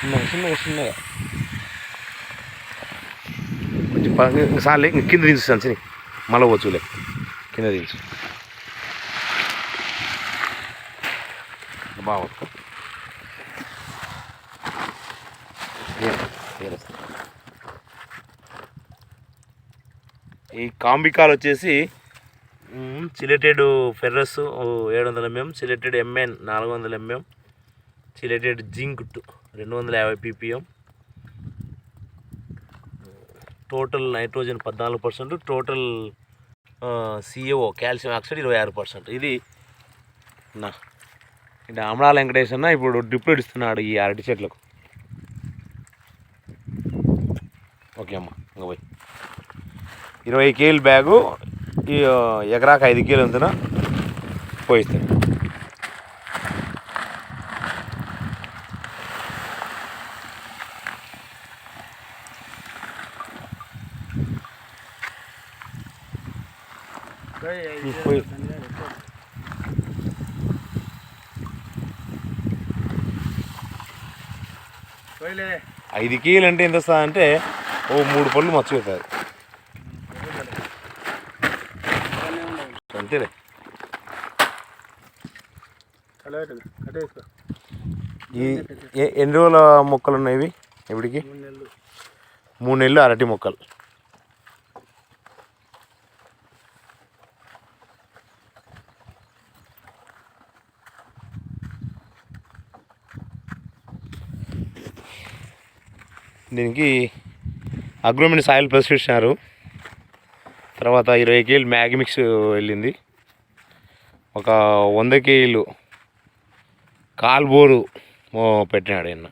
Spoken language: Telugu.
చిన్నగా చిన్నగా చిన్నగా కొంచెం ప- సార్లే కింద దించుతాను చిని మళ్ళీ వచ్చులే కింద దించు. బాగా ఈ కాంబికాలు వచ్చేసి సిలెటెడ్ ఫెర్రస్ ఏడు వందల ఎంఎం సిలెటెడ్ ఎంఎన్ నాలుగు వందల ఎంఎం చిలేటెడ్ జింక్ టు రెండు వందల యాభై పీపీఎం టోటల్ నైట్రోజన్ పద్నాలుగు percent total CAO calcium oxide ఇరవై ఆరు పర్సెంట్ ఇది నా అంటే అమరాల వెంకటేష్ అన్న ఇప్పుడు డ్రిప్లు ఇస్తున్నాడు ఈ అరటి చెట్లకు. ఓకే అమ్మ ఇంకా పోయి. ఇరవై కేజీల బ్యాగు ఈ ఎకరాకు ఐదు కేలు అంతన పోయిస్తాను పోయి ఐదు కేజీలు అంటే ఎంత వస్తుంది అంటే ఓ మూడు పళ్ళు మచ్చ అంతేలే. ఈ ఎన్ని రోజుల మొక్కలు ఉన్నాయి ఇవి? ఇప్పటికి? మూడు నెలలు అరటి మొక్కలు. దీనికి అగ్రోమిన్ సాయిల్ ప్లస్ ఇచ్చినారు తర్వాత ఇరవై కేజీలు మ్యాగీ మిక్స్ వెళ్ళింది. ఒక వంద కేజీలు కాల్బోరు పెట్టినాడు ఆయన